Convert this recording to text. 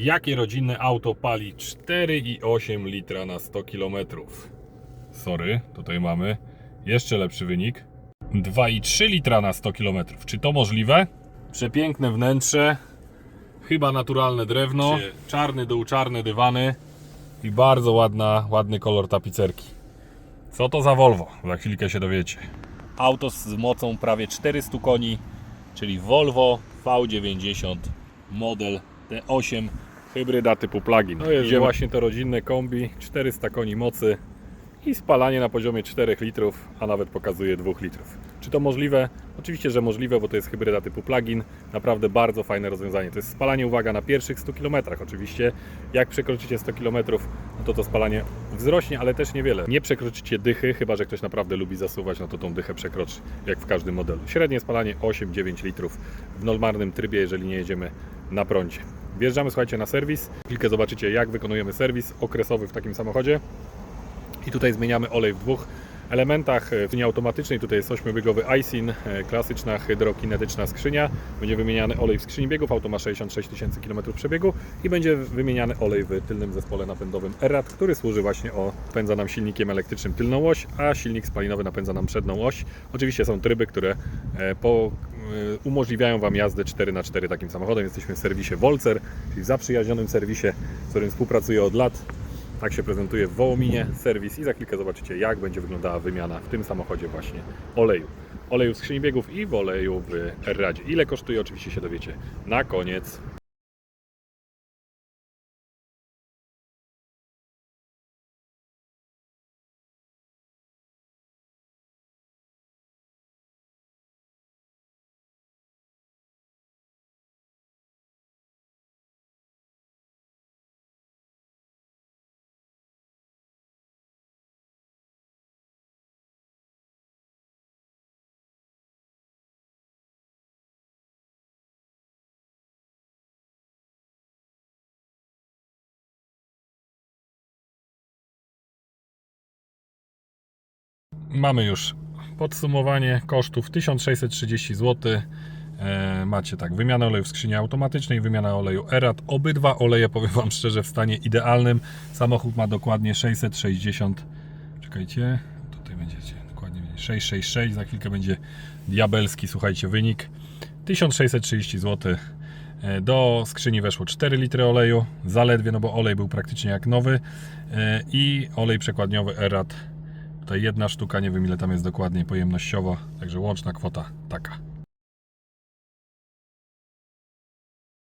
Jakie rodzinne auto pali 4,8 litra na 100 km? Sorry, tutaj mamy jeszcze lepszy wynik. 2,3 litra na 100 km. Czy to możliwe? Przepiękne wnętrze, chyba naturalne drewno, czarny dół, czarne dywany i bardzo ładna, ładny kolor tapicerki. Co to za Volvo? Za chwilkę się dowiecie. Auto z mocą prawie 400 koni, czyli Volvo V90 model T8 hybryda typu plug-in. To jest właśnie to rodzinne kombi, 400 koni mocy i spalanie na poziomie 4 litrów, a nawet pokazuje 2 litrów. Czy to możliwe? Oczywiście, że możliwe, bo to jest hybryda typu plug-in. Naprawdę bardzo fajne rozwiązanie. To jest spalanie, uwaga, na pierwszych 100 km. Oczywiście, jak przekroczycie 100 km, no to to spalanie wzrośnie, ale też niewiele. Nie przekroczycie dychy, chyba że ktoś naprawdę lubi zasuwać, no to tą dychę przekroczy, jak w każdym modelu. Średnie spalanie 8-9 litrów w normalnym trybie, jeżeli nie jedziemy na prądzie. Wjeżdżamy, słuchajcie, na serwis. Chwilkę zobaczycie, jak wykonujemy serwis okresowy w takim samochodzie. I tutaj zmieniamy olej w dwóch elementach. W linii automatycznej tutaj jest 8-biegowy ISIN, e, klasyczna hydrokinetyczna skrzynia. Będzie wymieniany olej w skrzyni biegów, auto ma 66 tysięcy km przebiegu i będzie wymieniany olej w tylnym zespole napędowym ERAT, który służy właśnie o, napędza nam silnikiem elektrycznym tylną oś, a silnik spalinowy napędza nam przednią oś. Oczywiście są tryby, które e, po, umożliwiają Wam jazdę 4x4 takim samochodem. Jesteśmy w serwisie Volcer, czyli zaprzyjaźnionym serwisie, z którym współpracuję od lat. Tak się prezentuje w Wołominie serwis i za chwilkę zobaczycie jak będzie wyglądała wymiana w tym samochodzie właśnie oleju. Oleju w skrzyni biegów i w oleju w Radzie. Ile kosztuje oczywiście się dowiecie na koniec. Mamy już podsumowanie kosztów 1630 zł. E, macie tak, wymiana oleju w skrzyni automatycznej, wymiana oleju ERAT. Obydwa oleje, powiem Wam szczerze, w stanie idealnym. Samochód ma dokładnie 660. Czekajcie, tutaj będziecie dokładnie 666. Za chwilkę będzie diabelski, słuchajcie, wynik. 1630 zł. E, Do skrzyni weszło 4 litry oleju, zaledwie, no bo olej był praktycznie jak nowy. E, I olej przekładniowy ERAT Tutaj jedna sztuka, nie wiem ile tam jest dokładnie pojemnościowo, także łączna kwota taka.